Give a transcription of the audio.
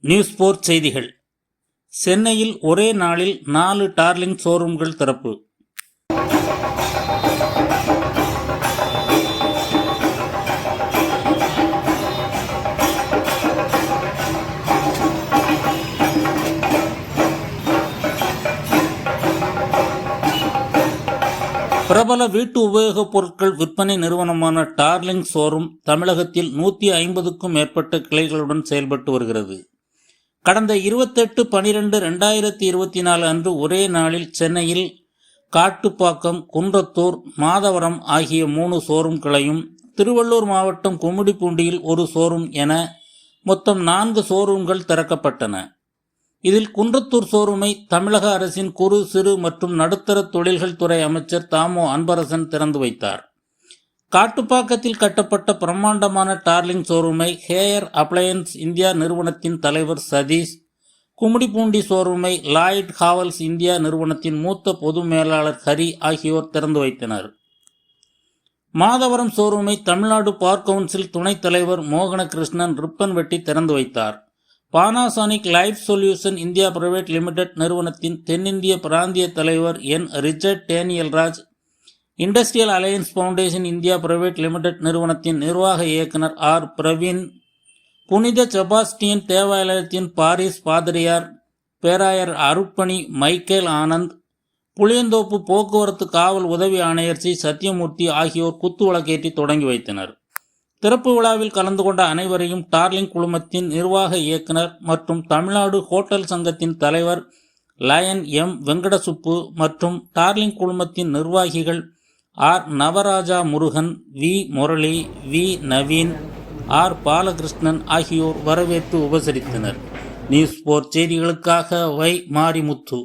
News போர் செய்திகள். சென்னையில் ஒரே நாளில் நாலு டார்லிங் ஷோரூம்கள் திறப்பு. பிரபல வீட்டு உபயோகப் பொருட்கள் விற்பனை நிறுவனமான டார்லிங் ஷோரூம் தமிழகத்தில் நூற்றி ஐம்பதுக்கும் மேற்பட்ட கிளைகளுடன் செயல்பட்டு வருகிறது. கடந்த இருபத்தெட்டு பனிரெண்டு ரெண்டாயிரத்தி இருபத்தி நாலு அன்று ஒரே நாளில் சென்னையில் காட்டுப்பாக்கம் குன்றத்தூர் மாதவரம் ஆகிய மூணு ஷோரூம்களையும் திருவள்ளூர் மாவட்டம் கும்மிடிப்பூண்டியில் ஒரு ஷோரூம் என மொத்தம் நான்கு ஷோரூம்கள் திறக்கப்பட்டன. இதில் குன்றத்தூர் ஷோரூமை தமிழக அரசின் குறு சிறு மற்றும் நடுத்தர தொழில்கள் துறை அமைச்சர் தாமோ அன்பரசன் திறந்து வைத்தார். காட்டுப்பாக்கத்தில் கட்டப்பட்ட பிரம்மாண்டமான டார்லிங் ஷோரூமை ஹேயர் அப்ளையன்ஸ் இந்தியா நிறுவனத்தின் தலைவர் சதீஷ் கும்மிடிப்பூண்டி ஷோரூமை லாய்ட் ஹாவல்ஸ் இந்தியா நிறுவனத்தின் மூத்த பொது மேலாளர் ஹரி ஆகியோர் திறந்து வைத்தனர். மாதவரம் ஷோரூமை தமிழ்நாடு பார் கவுன்சில் துணைத் தலைவர் மோகனகிருஷ்ணன் ரிப்பன் வெட்டி திறந்து வைத்தார். Panasonic life solution India private limited நிறுவனத்தின் தென்னிந்திய பிராந்திய தலைவர் N. Richard Daniel Raj industrial alliance foundation India private limited நிறுவனத்தின் நிர்வாக இயக்குனர் ஆர். பிரவீன் புனித செபாஸ்டியன் தேவாலயத்தின் பாரிஸ் பாதிரியார் பேராயர் அருட்பணி மைக்கேல் ஆனந்த் புளியந்தோப்பு போக்குவரத்து காவல் உதவி ஆணையர் சி. சத்யமூர்த்தி ஆகியோர் குத்துவிளக்கேற்றி தொடங்கி வைத்தனர். திறப்பு விழாவில் கலந்து கொண்ட அனைவரையும் டார்லிங் குழுமத்தின் நிர்வாக இயக்குனர் மற்றும் தமிழ்நாடு ஹோட்டல் சங்கத்தின் தலைவர் லயன் எம் வெங்கடசுப்பு மற்றும் டார்லிங் குழுமத்தின் நிர்வாகிகள் R Navaraja Murugan V Murali V Naveen R Balakrishnan ஆகியோர் வரவேற்று உபசரித்தனர். நியூஸ் போர் செய்திகளுக்காக வை மாரிமுத்து.